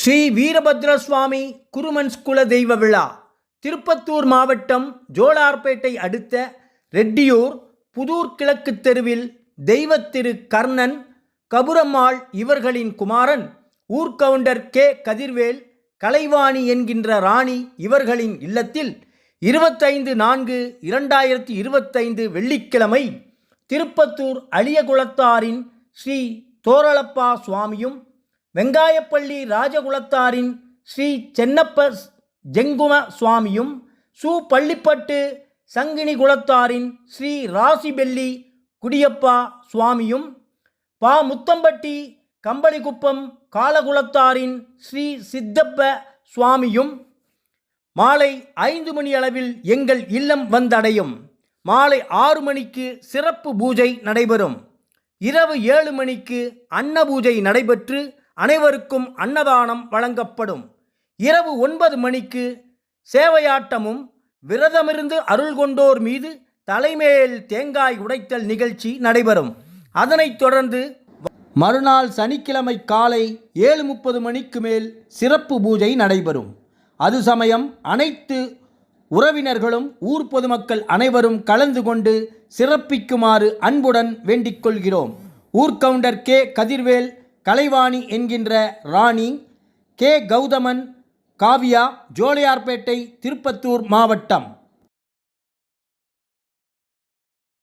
ஸ்ரீ வீரபத்ர சுவாமி குருமன்ஸ் குல தெய்வ விழா திருப்பத்தூர் மாவட்டம் ஜோலார்பேட்டை அடுத்த ரெட்டியூர் புதூர் கிழக்கு தெருவில் தெய்வத்திரு கர்ணன் கபுரம்மாள் இவர்களின் குமாரன் ஊர்கவுண்டர் கே. கதிர்வேல் கலைவாணி என்கின்ற ராணி இவர்களின் இல்லத்தில் இருபத்தைந்து நான்கு இரண்டாயிரத்தி இருபத்தைந்து வெள்ளிக்கிழமை திருப்பத்தூர் அழியகுளத்தாரின் ஸ்ரீ தோரளப்பா சுவாமியும் வெங்காயப்பள்ளி ராஜகுலத்தாரின் ஸ்ரீ சென்னப்ப ஜெங்கும சுவாமியும் சு பள்ளிப்பட்டு சங்கினி குலத்தாரின் ஸ்ரீ ராசிபெல்லி குடியப்பா சுவாமியும் பா முத்தம்பட்டி கம்பளிக்குப்பம் காலகுலத்தாரின் ஸ்ரீ சித்தப்ப சுவாமியும் மாலை ஐந்து மணி அளவில் எங்கள் இல்லம் வந்தடையும். மாலை ஆறு மணிக்கு சிறப்பு பூஜை நடைபெறும். இரவு ஏழு மணிக்கு அன்ன பூஜை நடைபெற்று அனைவருக்கும் அன்னதானம் வழங்கப்படும். இரவு ஒன்பது மணிக்கு சேவையாட்டமும் விரதமிருந்து அருள் கொண்டோர் மீது தலைமேல் தேங்காய் உடைத்தல் நிகழ்ச்சி நடைபெறும். அதனைத் தொடர்ந்து மறுநாள் சனிக்கிழமை காலை ஏழு முப்பது மணிக்கு மேல் சிறப்பு பூஜை நடைபெறும். அது சமயம் அனைத்து உறவினர்களும் ஊர் பொதுமக்கள் அனைவரும் கலந்து கொண்டு சிறப்பிக்குமாறு அன்புடன் வேண்டிக் கொள்கிறோம். ஊர்கவுண்டர் கே. கதிர்வேல் கலைவாணி என்கின்ற ராணி கே கௌதமன் காவியா ஜோலியார்பேட்டை திருப்பத்தூர் மாவட்டம்.